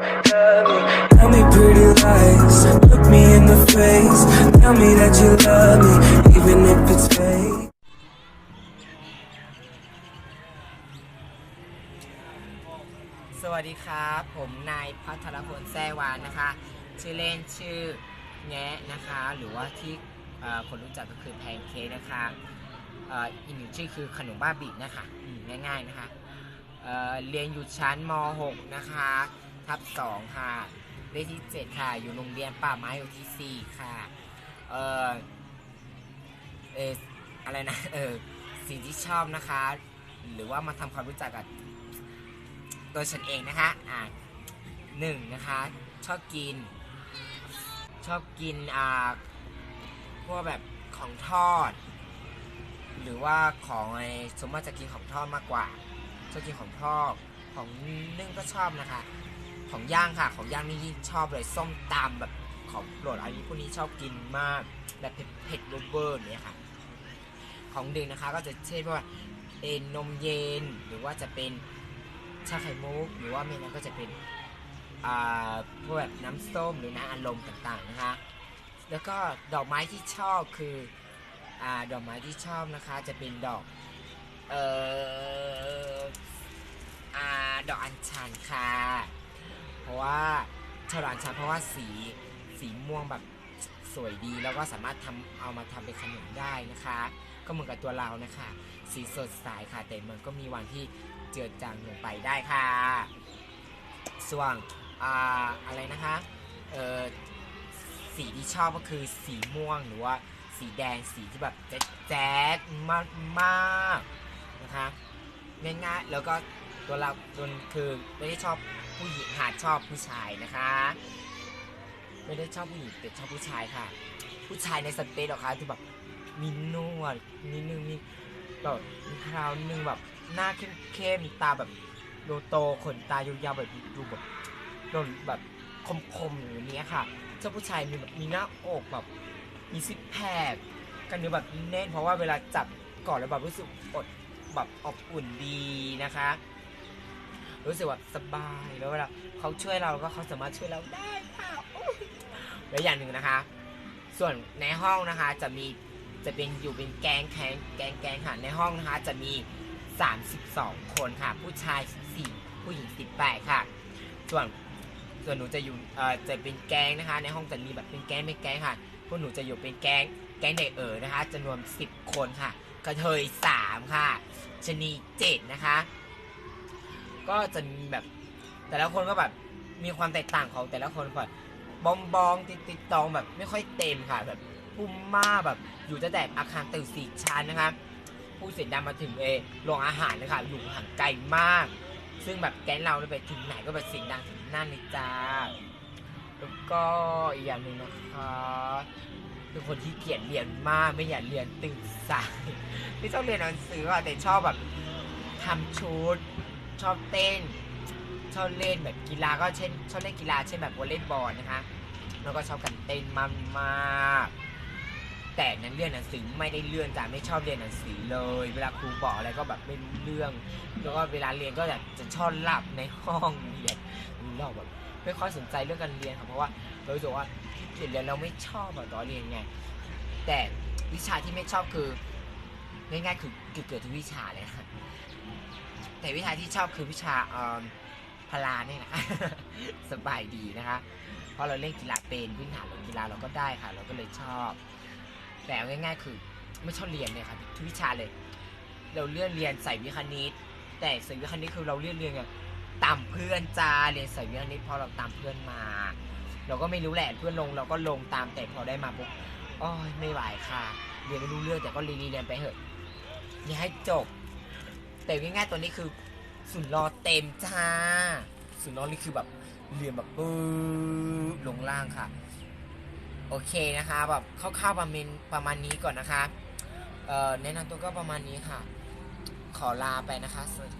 Tell me pretty lies, look me in the face. Tell me that you love me, even if it's fake. สวัสดีครับ ผมนายพัทรพลแซ่วานนะคะ ชื่อเล่นชื่อแงะนะคะ หรือว่าที่คนรู้จักก็คือแพนเค้กนะคะอีกหนึ่งชื่อคือขนมบ้าบินะคะง่ายๆนะคะเเรียนอยู่ชั้นม .6 นะคะ ทับ2ค่ะ เลขที่7ค่ะ อยู่โรงเรียนป่าไม้อยู่ที่4ค่ะ เออเอออะไรนะ เออ สิ่งที่ชอบนะคะ หรือว่ามาทำความรู้จักกับตัวฉันเองนะคะ อ่าหนึ่งนะคะ ชอบกิน ชอบกิน อ่า พวกแบบของทอด หรือว่าของไอสมมติจะกินของทอดมากกว่า ชอบกินของทอด ของนึ่งก็ชอบนะคะ ของย่างค่ะ ของย่างนี่ชอบเลยส้มตำแบบของโปรดอันนี้พวกนี้ชอบกินมากแบบเผ็ดเผ็ดเวอร์เนี่ยค่ะ ของดื่มนะคะก็จะเช่นว่าเอ็นนมเย็นหรือว่าจะเป็นชาไข่มุกหรือว่าเมนูก็จะเป็นพวกแบบน้ำส้มหรือน้ำอารมณ์ต่างๆนะคะ แล้วก็ดอกไม้ที่ชอบคืออดอกไม้ที่ชอบนะคะ จะเป็นดอกเอ่ออดอกอัญชันค่ะ ราะว่าชอบดอกอัญชันเพราะว่าสีสีม่วงแบบสวยดี แล้วก็สามารถทำเอามาทำเป็นขนมได้นะคะ ก็เหมือนกับตัวเรานะคะ สีสดใสค่ะ แต่มันก็มีวันที่เจือจางลงไปได้ค่ะ ส่วนอ่าอะไรนะคะเออสีที่ชอบก็คือสีม่วงหรือว่าสีแดงสีที่แบบแจ๊ดมากมากนะคะง่ายๆแล้วก็ตัวเราตัวคือไม่ได้ชอบ ผู้หญิงหาชอบผู้ชายนะคะ ไม่ได้ชอบผู้หญิงแต่ชอบผู้ชายค่ะ ผู้ชายในสเปซหรอคะที่แบบมีนวดนิดนึงมีแบบมีคราวนึงแบบหน้าเข้มๆตาแบบโตๆขนตายาวๆแบบดูแบบโดนแบบคมๆอย่างนี้ค่ะ เจ้าผู้ชายมีแบบมีหน้าอกแบบมีซิกแพคกันเนื้อแบบแน่นเพราะว่าเวลาจับก่อนแล้วแบบรู้สึกอดแบบอบอุ่นดีนะคะ รู้สึกแบบสบายแล้วเวลาเขาช่วยเราก็เขาสามารถช่วยเราได้ค่ะโอ้ยแล้วอย่างหนึ่งนะคะ ส่วนในห้องนะคะจะมีจะเป็นอยู่เป็นแกงแกงแกงแกงค่ะในห้องนะคะจะมี 32 คนค่ะ ผู้ชาย 14 ผู้หญิง 18 ค่ะ ส่วนส่วนหนูจะอยู่เอ่อจะเป็นแกงนะคะ ในห้องจะมีแบบเป็นแกงเป็นแกงค่ะ พวกหนูจะอยู่เป็นแกงแกงเด็กเอ๋อนะคะจำนวน 10 คนค่ะ กระเทย 3 ค่ะชนี 7 นะคะ ก็จะมีแบบ แต่ละคนก็แบบมีความแตกต่างของแต่ละคนแบบบอมบองติดติดตองแบบไม่ค่อยเต็มค่ะแบบพุ่มมาแบบอยู่ตั้งแต่อาคารตึกสี่ชั้นนะคะผู้เสียงดังมาถึงเอโรงอาหารนะคะอยู่ห่างไกลมาก ซึ่งแบบแก๊งเราไปถึงไหนก็แบบเสียงดังถึงนั่นเลยจ้าแล้วก็อีกอย่างหนึ่งนะคะเป็นคนที่เกียจเรียนมากไม่อยากเรียนตื่นสายไม่ชอบเรียนหนังสืออะแต่ชอบแบบทำชุด ชอบเต้น ชอบเล่นแบบกีฬาก็เช่น ชอบเล่นกีฬาเช่นแบบวอลเลย์บอลนะคะแล้วก็ชอบกันเต้นมากมากแต่นั้นเรียนหนังสือไม่ได้เรื่องจ้ะไม่ชอบเรียนหนังสือเลย เวลาครูบอกอะไรก็แบบไม่รู้เรื่อง แล้วก็เวลาเรียนก็แบบจะชอบหลับในห้องเรียนเราแบบไม่ค่อยสนใจเรื่องการเรียนค่ะเพราะว่าเรารู้สึกว่าเรียนเราไม่ชอบอะตอนเรียนไง แต่วิชาที่ไม่ชอบคือง่ายๆคือเกือบเกือบทุกวิชาเลยนะ แต่วิชาที่ชอบคือวิชาออพลาเนี่ยนะ สบายดีนะคะ เพราะเราเล่นกีฬาเป็นพื้นฐานของกีฬาเราก็ได้ค่ะ เราก็เลยชอบ แต่ง่าย ๆ คือไม่ชอบเรียนเลยค่ะทุกวิชาเลย เราเลื่อนเรียนใส่วิคณิต แต่ใส่วิคณิตคือเราเลื่อนเรียนไงตามเพื่อนจ้าเรียนใส่วิคณิตเพราะเราตามเพื่อนมา เราก็ไม่รู้แหละเพื่อนลงเราก็ลงตามแต่พอได้มาปุ๊บโอ้ยไม่ไหวค่ะ เรียนไม่รู้เรื่องแต่ก็เรียนเรียนไปเถอะอย่าให้จบ แต่ง่ายๆตัวนี้คือสุนรอเต็มจ้าสุนรอนี่คือแบบเรียมแบบปื๊บลงล่างค่ะ โอเคนะคะแบบคร่าวๆประมาณประมาณนี้ก่อนนะคะเอ่อแนะนำตัวก็ประมาณนี้ค่ะ ขอลาไปนะคะสวัสดี